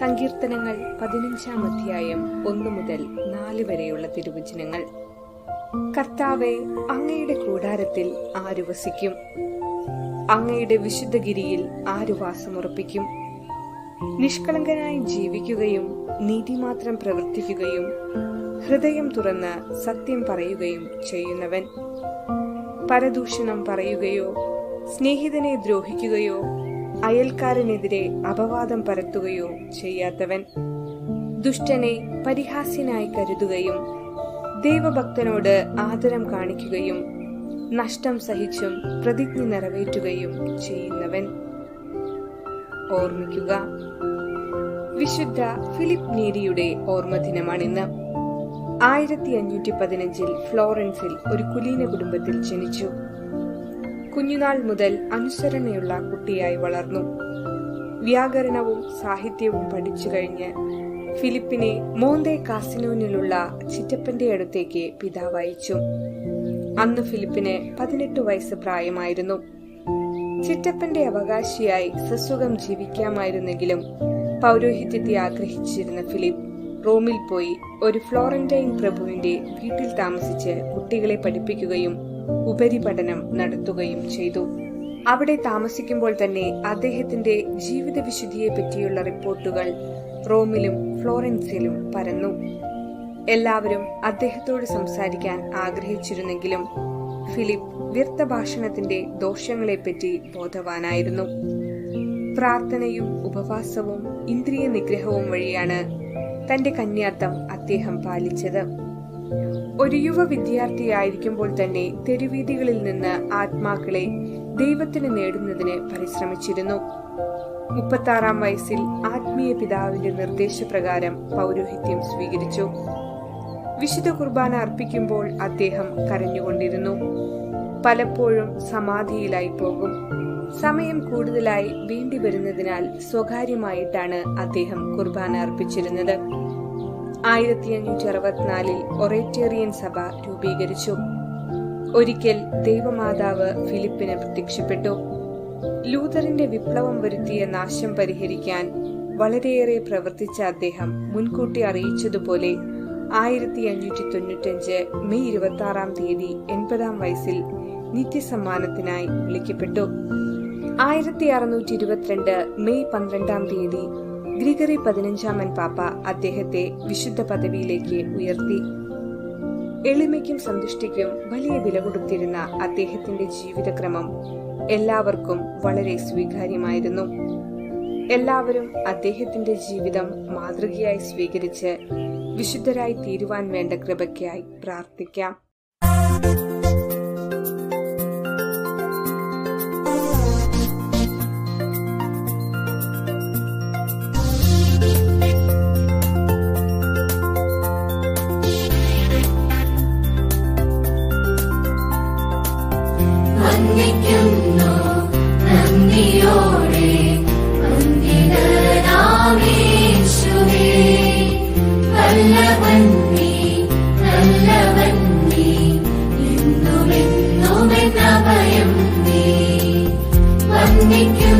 സങ്കീർത്തനങ്ങൾ പതിനഞ്ചാം അധ്യായം ഒന്നു മുതൽ നാല് വരെയുള്ള തിരുവചനങ്ങൾ. കർത്താവെ അങ്ങയുടെ കൂടാരത്തിൽ ആരു വസിക്കും? അങ്ങയുടെ വിശുദ്ധഗിരിയിൽ ആരു വാസമുറപ്പിക്കും? നിഷ്കളങ്കനായി ജീവിക്കുകയും നീതി മാത്രം പ്രവർത്തിക്കുകയും ഹൃദയം തുറന്ന് സത്യം പറയുകയും ചെയ്യുന്നവൻ. പരദൂഷണം പറയുകയോ സ്നേഹിതനെ ദ്രോഹിക്കുകയോ അയൽക്കാരനെതിരെ അപവാദം പരത്തുകയോ ചെയ്യാത്തവൻ ദുഷ്ടനെ പരിഹാസ്യനായി കരുതുകയും ദൈവഭക്തനോട് ആദരം കാണിക്കുകയും നഷ്ടം സഹിച്ചും പ്രതിജ്ഞ നിറവേറ്റുകയും ചെയ്യുന്നവൻ. ഓർമ്മിക്കുക വിശുദ്ധ ഫിലിപ്പ് നേരിയുടെ ഓർമ്മദിനമാണിന്ന് ആയിരത്തി അഞ്ഞൂറ്റി പതിനഞ്ചിൽ ഫ്ലോറൻസിൽ ഒരു കുലീന കുടുംബത്തിൽ ജനിച്ചു. കുഞ്ഞുനാൾ മുതൽ അനുസരണയുള്ള കുട്ടിയായി വളർന്നു. വ്യാകരണവും സാഹിത്യവും പഠിച്ചു കഴിഞ്ഞ് ഫിലിപ്പിനെ മോന്തെ കാസിനോനിലുള്ള ചിറ്റപ്പന്റെ അടുത്തേക്ക് പിതാവ് അയച്ചു. അന്ന് ഫിലിപ്പിന് പതിനെട്ട് വയസ്സ് പ്രായമായിരുന്നു. ചിറ്റപ്പന്റെ അവകാശിയായി സസുഖം ജീവിക്കാമായിരുന്നെങ്കിലും പൗരോഹിത്യത്തെ ആഗ്രഹിച്ചിരുന്ന ഫിലിപ്പ് റോമിൽ പോയി ഒരു ഫ്ലോറന്റൈൻ പ്രഭുവിന്റെ വീട്ടിൽ താമസിച്ച് കുട്ടികളെ പഠിപ്പിക്കുകയും ഉപരിപഠനം നടത്തുകയും ചെയ്തു. അവിടെ താമസിക്കുമ്പോൾ തന്നെ അദ്ദേഹത്തിന്റെ ജീവിത വിശുദ്ധിയെ പറ്റിയുള്ള റിപ്പോർട്ടുകൾ റോമിലും ഫ്ലോറൻസിലും പരന്നു. എല്ലാവരും അദ്ദേഹത്തോട് സംസാരിക്കാൻ ആഗ്രഹിച്ചിരുന്നെങ്കിലും ഫിലിപ്പ് വ്യർത്ഥ ഭാഷണത്തിന്റെ ദോഷങ്ങളെപ്പറ്റി ബോധവാനായിരുന്നു. പ്രാർത്ഥനയും ഉപവാസവും ഇന്ദ്രിയ നിഗ്രഹവും വഴിയാണ് തന്റെ കന്യാത്തം അദ്ദേഹം പാലിച്ചത്. ഒരു യുവ വിദ്യാർത്ഥിയായിരിക്കുമ്പോൾ തന്നെ തെരുവീതികളിൽ നിന്ന് ആത്മാക്കളെ ദൈവത്തിന് നേടുന്നതിന് പരിശ്രമിച്ചിരുന്നു. മുപ്പത്താറാം വയസ്സിൽ ആത്മീയ പിതാവിന്റെ നിർദ്ദേശപ്രകാരം പൗരോഹിത്യം സ്വീകരിച്ചു. വിശുദ്ധ കുർബാന അർപ്പിക്കുമ്പോൾ അദ്ദേഹം കരഞ്ഞുകൊണ്ടിരുന്നു. പലപ്പോഴും സമാധിയിലായി പോകും. സമയം കൂടുതലായി വേണ്ടി വരുന്നതിനാൽ സ്വകാര്യമായിട്ടാണ് അദ്ദേഹം കുർബാന അർപ്പിച്ചിരുന്നത്. ആയിരത്തി അഞ്ഞൂറ്റി അറുപത്തിനാലിൽ ഒറേറ്റേറിയൻ സഭ രൂപീകരിച്ചു. ഒരിക്കൽ ദൈവമാതാവ് ഫിലിപ്പിന് പ്രത്യക്ഷപ്പെട്ടു. ലൂതറിന്റെ വിപ്ലവം വരുത്തിയ നാശം പരിഹരിക്കാൻ വളരെയേറെ പ്രവർത്തിച്ച അദ്ദേഹം മുൻകൂട്ടി അറിയിച്ചതുപോലെ ആയിരത്തി അഞ്ഞൂറ്റി തൊണ്ണൂറ്റഞ്ച് മെയ് ഇരുപത്തി ആറാം തീയതി എൺപതാം വയസ്സിൽ നിത്യസമ്മാനത്തിനായി വിളിക്കപ്പെട്ടു. ആയിരത്തി അറുന്നൂറ്റി ഇരുപത്തിരണ്ട് മെയ് പന്ത്രണ്ടാം തീയതി ഗ്രിഗറി പതിനഞ്ചാമൻ പാപ്പ അദ്ദേഹത്തെ വിശുദ്ധ പദവിയിലേക്ക് ഉയർത്തി. എളിമയ്ക്കും സന്തുഷ്ടിക്കും വലിയ വില കൊടുത്തിരുന്ന അദ്ദേഹത്തിന്റെ ജീവിതക്രമം എല്ലാവർക്കും വളരെ സ്വീകാര്യമായിരുന്നു. എല്ലാവരും അദ്ദേഹത്തിന്റെ ജീവിതം മാതൃകയായി സ്വീകരിച്ച് വിശുദ്ധരായി തീരുവാൻ വേണ്ട കൃപയ്ക്കായി പ്രാർത്ഥിക്കാം. വന്ദിക്കുന്നു നന്ദിയോടെ വന്ദിതനാമേശുവേ വല്ലവൻ നീ നല്ലവൻ നീ എന്നുമെന്നുമെന്നഭയം നീ. വന്ദിക്കുന്നു.